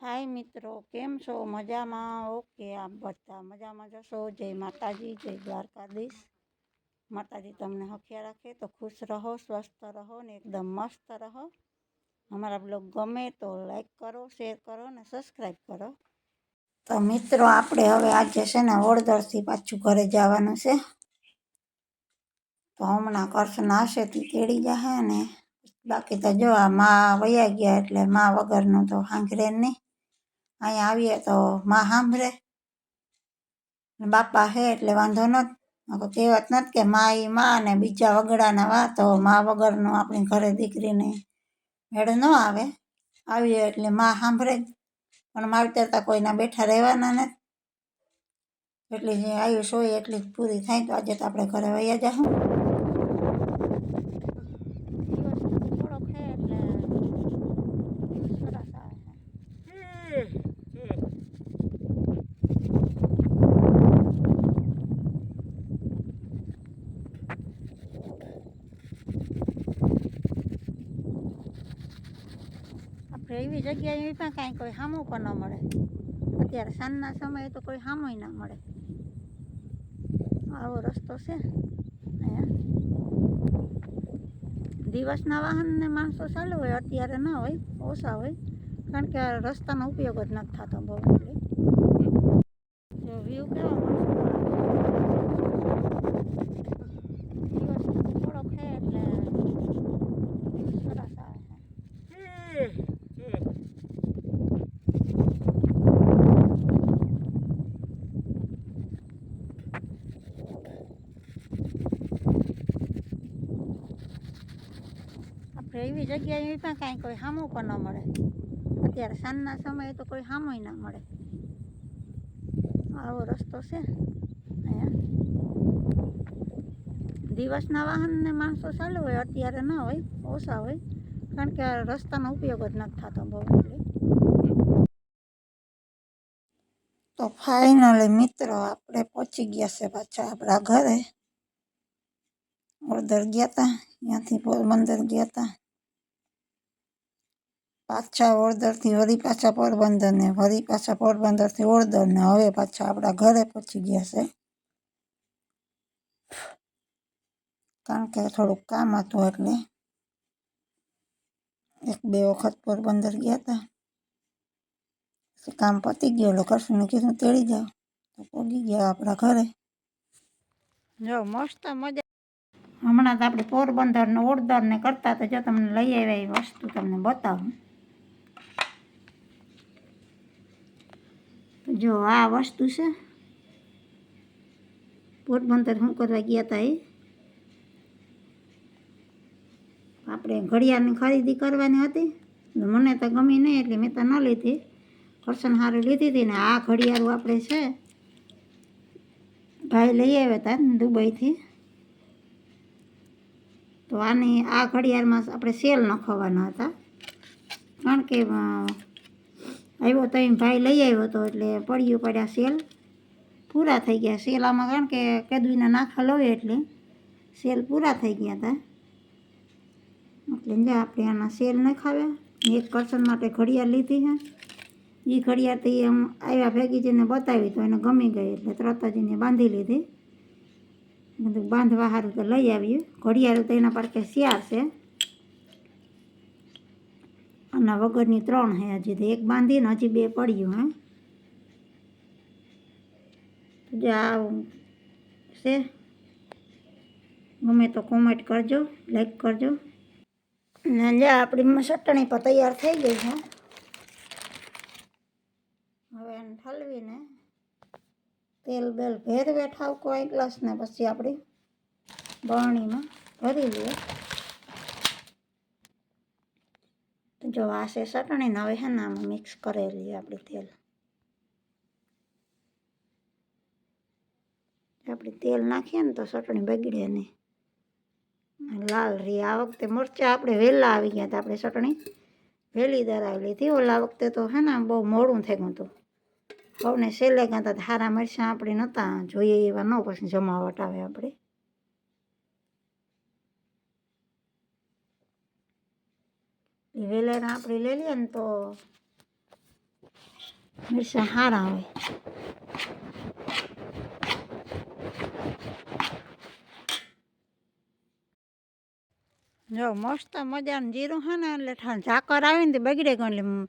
હાય મિત્રો, કેમ છો? મજામાં? ઓકે, આપ બધા મજામાં જશો જય માતાજી, જય દ્વારકાધીશ. માતાજી તમને હખ્યા રાખે તો ખુશ રહો, સ્વસ્થ રહો ને એકદમ મસ્ત રહો. અમારા બ્લોગ ગમે તો લાઈક કરો, શેર કરો ને સબસ્ક્રાઈબ કરો. તો મિત્રો, આપણે હવે આજે છે ને વડોદરથી પાછું ઘરે જવાનું છે. તો હમણાં કરશના હશે તે તેડી જાહે ને. બાકી તો જો આ માં વયા ગયા એટલે માં વગરનું તો સાંભળે નહીં. અહીંયા આવીએ તો માં સાંભળે બાપા હે એટલે વાંધો નકર કહેવત નથી કે મા એ મા ને બીજા વગડાના વા તો મા વગરનું આપણી ઘરે દીકરીને હેડ ન આવે આવીએ એટલે મા સાંભળે જ પણ માવતર તો કોઈના બેઠા રહેવાના નથી એટલી જે આયુષ હોય એટલી જ પૂરી થાય તો આજે તો આપણે ઘરે વૈયા જાઉં થોડોક હે એટલે સરસ આવે છે આપણે એવી જગ્યાએ પણ કાંઈ કોઈ સામું પણ ન મળે. અત્યારે સાંજના સમયે તો કોઈ સામો ના મળે. આવો રસ્તો છે. દિવસના વાહનને માણસો ચાલુ હોય, અત્યારે ના હોય, ઓછા હોય, કારણ કે રસ્તાનો ઉપયોગ જ નથી થતો બહુ. એટલે વ્યૂ કેવા મસ્ત દિવસ થોડોક છે એટલે view સરસ આવે છે આપણે એવી જગ્યાએ પણ કાંઈ કોઈ સામું પણ ન મળે. અત્યારે સાંજના સમયે તો કોઈ સામોય ના મળે. આવો રસ્તો છે. અહીંયા. દિવસના વાહનને માણસો ચાલુ હોય, અત્યારે ના હોય, ઓછા હોય, કારણ કે રસ્તાનો ઉપયોગ જ નથી થતો બહુ તો ફાઇનલી મિત્રો, આપણે પહોંચી ગયા છે પાછા આપણા ઘરે. ઓળદર ગયા હતા ત્યાંથી પોરબંદર ગયા હતા પાછા ઓળદરથી વળી પાછા પોરબંદર ને વળી પાછા પોરબંદરથી ઓળદર ને હવે પાછા આપણા ઘરે પહોંચી ગયા છે. કારણ કે થોડુંક કામ હતું એટલે. એક બે વખત પોરબંદર ગયા હતા પછી કામ પતી ગયું એટલે કરશું. કીધું તેડી જાઓ. તો પોગી ગયા આપણા ઘરે. જો મસ્ત મજા હમણાં તો આપણે પોરબંદર ને ઓળદર ને કરતા તો જો તમને લઈ આવ્યા એ વસ્તુ તમને બતાવું. જો આ વસ્તુ છે. પોરબંદર શું કરવા ગયા હતા એ? આપણે ઘડિયાળની ખરીદી કરવાની હતી. મને તો ગમી નહીં એટલે મેં તો ન લીધી. કરશન સારું લીધી હતી ને આ ઘડિયાળું આપણે છે. ભાઈ લઈ આવ્યા હતા દુબઈથી. તો આની આ ઘડિયાળમાં આપણે સેલ નખવાના હતા. કારણ કે આવ્યો તો એમ ભાઈ લઈ આવ્યો હતો એટલે પડ્યું પડ્યા સેલ. પૂરા થઈ ગયા. સેલ આમાં કારણ કે કેદવીના નાખા લઈએ એટલે સેલ પૂરા થઈ ગયા હતા એટલે જે આપણે આના સેલ નખાવ્યા. એક કરસન માટે ઘડિયાળ લીધી છે. એ ઘડિયાળ તો એમ આવ્યા ભેગી જઈને બતાવી તો એને ગમી ગઈ એટલે તરત જ એને બાંધી લીધી. બધું બાંધવા સારું તો લઈ આવ્યું ઘડિયાળ તો એના પાસે શિયાર છે. અને વગરની ત્રણ હે હજી તો એક બાંધીને હજી બે પડ્યું, હે? તો જે આ છે. ગમે તો કોમેન્ટ કરજો લાઈક કરજો. ને જે આપણી ચટણી પણ તૈયાર થઈ ગઈ છે. હવે એને ઠલવીને તેલ બેલ ભેરવે ઠાવકો એક ગ્લાસ ને પછી આપણી બરણીમાં ભરી લઈએ તો જો આ છે ચટણી ને હવે છે ને આમાં મિક્સ કરેલી આપણી તેલ. આપણે તેલ નાખીએ ને તો ચટણી બગડે નહીં. લાલ રી આ વખતે મરચાં આપણે વહેલા આવી ગયા હતા આપણે ચટણી વહેલી દરાવી લીધી. ઓલા વખતે તો હે ને બહુ મોડું થઈ ગયું હતું. સૌને સેલે ગયા હતા હારા મરચાં આપણે નહોતા જોઈએ એવા ન પછી જમાવટ આવે આપણે. એ વેલણ આપણે લઈ લઈએ ને તો મિરસા સારા આવે. જો મસ્ત મજાનું જીરું છે ને, એટલે ઠાણ ઝાકર આવીને તે બગડે ગયું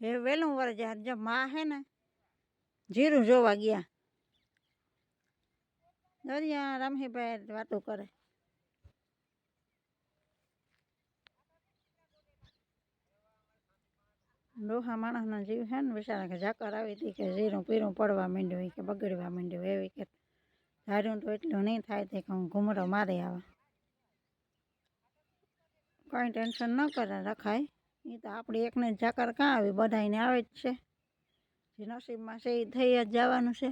એ વહેલું વરે જ્યારે જો માં છે ને, જીરું જોવા ગયા. દરિયા રામહીભાઈ વાતો કરે. ડોહા માણસના જીવ છે ને, બિચારા કે ઝાકર આવી હતી કે જીરું પીરું પડવા માંડ્યું કે બગડવા માંડ્યું એવી કે ધાર્યું તો એટલું નહીં થાય તે કે હું ઘૂમરો મારે આવે. કંઈ ટેન્શન ન કરે, રખાય. એ તો આપણી એકને ઝાકર કાં આવી? બધાયને આવે જ છે. જે નસીબમાં છે એ થઈ જ જવાનું છે.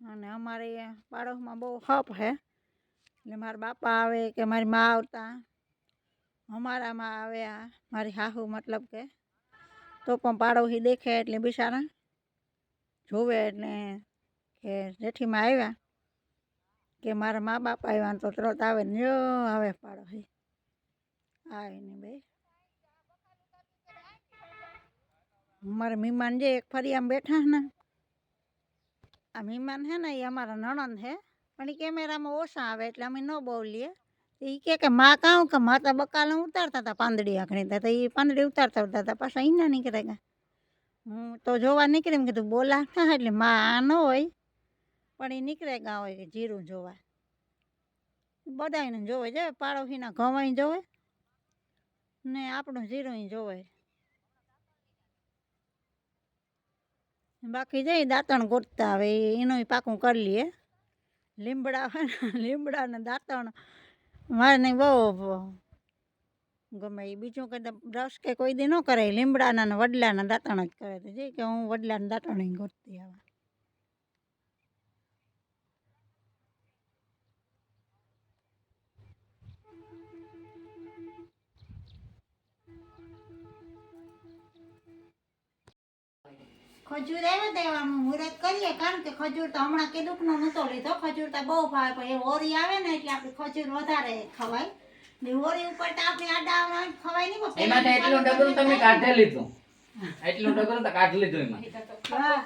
અને અમારે પાડોશમાં બહુ હપ છે. એટલે મારા બાપા આવે કે મારી મા આવતા. અમારામાં આવે આ, મારી હાહુ મતલબ કે. તો પણ પાડોશી દેખે એટલે બિચારા જોવે એટલે કે જેઠીમાં આવ્યા કે મારા મા બાપ આવ્યા તો તરત આવે ને જો આવે પાડોશી. આવીને બે. અમારા મહેમાન જે એક ફરિયામાં બેઠા છે ને, આ મહેમાન છે ને એ અમારા નણંદ છે પણ એ કેમેરામાં ઓછા આવે એટલે અમે ન બોલીએ. એ કે કે માં કહું કે માતા બકાલે ઉતારતા હતા પાંદડી આખણી તો એ પાંદડી ઉતારતા ઉતારતા પાછા અહીંના નીકળે ગયા હું તો જોવા નીકળી એમ કીધું, બોલા ના એટલે માં આ ન હોય. પણ એ નીકળે ગયા હોય કે જીરું જોવા. બધાને જોવે છે પાડોશીના ઘવાઈ જોવે, ને આપણું જીરું જોવે. બાકી જઈ દાંતણ ગોતતા આવે એનું પાકું કરી લઈએ લીમડા લીમડા ને દાંતણ મારે નહીં બહુ ગમે એ બીજું કદાચ બ્રશ કે કોઈ દી ન કરે લીમડાના ને વડલાના દાંતણ જ કરે છે કે હું વડલાના દાંતણ ગોતતી આવે. ખજૂર આવ્યા તો એવા મુહૂર્ત કરીએ કારણ કે ખજૂર તો હમણાં કીધું નહોતો લીધો. ખજૂર તો બહુ ભાવે પણ એ હોરી આવે ને એટલે આપણે ખજૂર વધારે ખવાય. ને હોરી ઉપર તો આપણે આડા આવવાનું ખવાય નહીં પણ એમાં એટલું ડગલું તમે કાઢે લીધું. એટલું ડગલું તો કાઢી લીધું એમાં. હા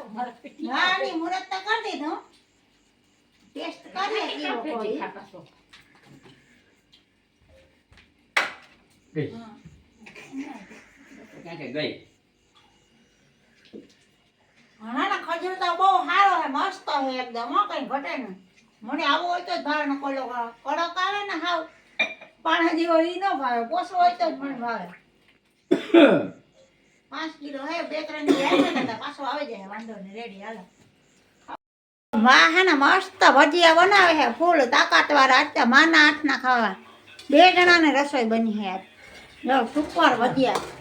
હા ની મુહૂર્ત તો કરી દીધું. ટેસ્ટ કરીએ કેવો હોય. ગઈ. ક્યાં ગઈ? ના ના ખજૂર તો બહુ સારો હે મસ્ત હે એકદમ, હો, કઈ ઘટે નહીં. મને આવો હોય તો જ ભાવે, ને કોલો કડક આવે ને હાવ. પાણા જેવો ઈ ન ભાવે, પોસો હોય તો જ મને ભાવે. પાંચ કિલો હે, બે ત્રણ ને પાછો આવી જાય, વાંધો નહીં, રેડી, હાલો. વાહ હે ને મસ્ત ભજીયા બનાવે છે, ફૂલ તાકાત વાળા આજ માના હાથના ખાવા. બે જણાને રસોઈ બની છે આજ સુપર ભજીયા.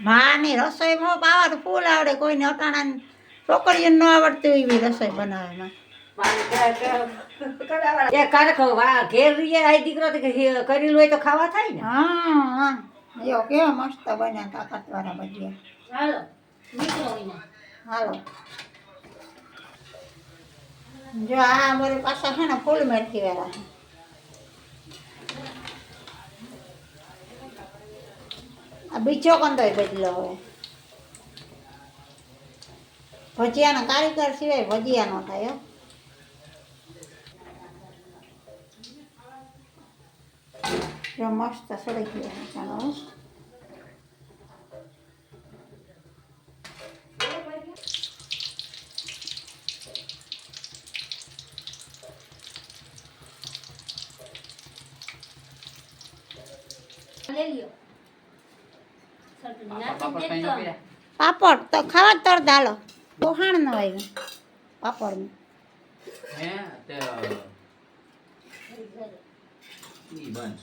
માની રસોઈમાં પાવર ફૂલ આવડે કોઈને અટાણા છોકરીઓને ન આવડતી હોય એવી રસોઈ બનાવવામાં. એ કારક ઘેર રીએ આઈ દીકરો તો કરેલું હોય તો ખાવા થાય ને. હા હા. જો કેવા મસ્ત બન્યા તાકાત વાળા ભજીયા. હાલો હાલો. જો આ મારી પાછા છે ને ફૂલ મેથી વાળા છે. આ બીજો કંદોય બદલો હવે. ભજીયાનો કારીગર સિવાય ભજીયા ન થાય જો મસ્ત સડી ગયા ચાલો, હો. લઈ લ્યો પાપા કઈ નો પીરા પાપડ તો ખાવા જ તરત હાલો. બોહાણ ન હોય પાપડ હે તે ઈ બંધ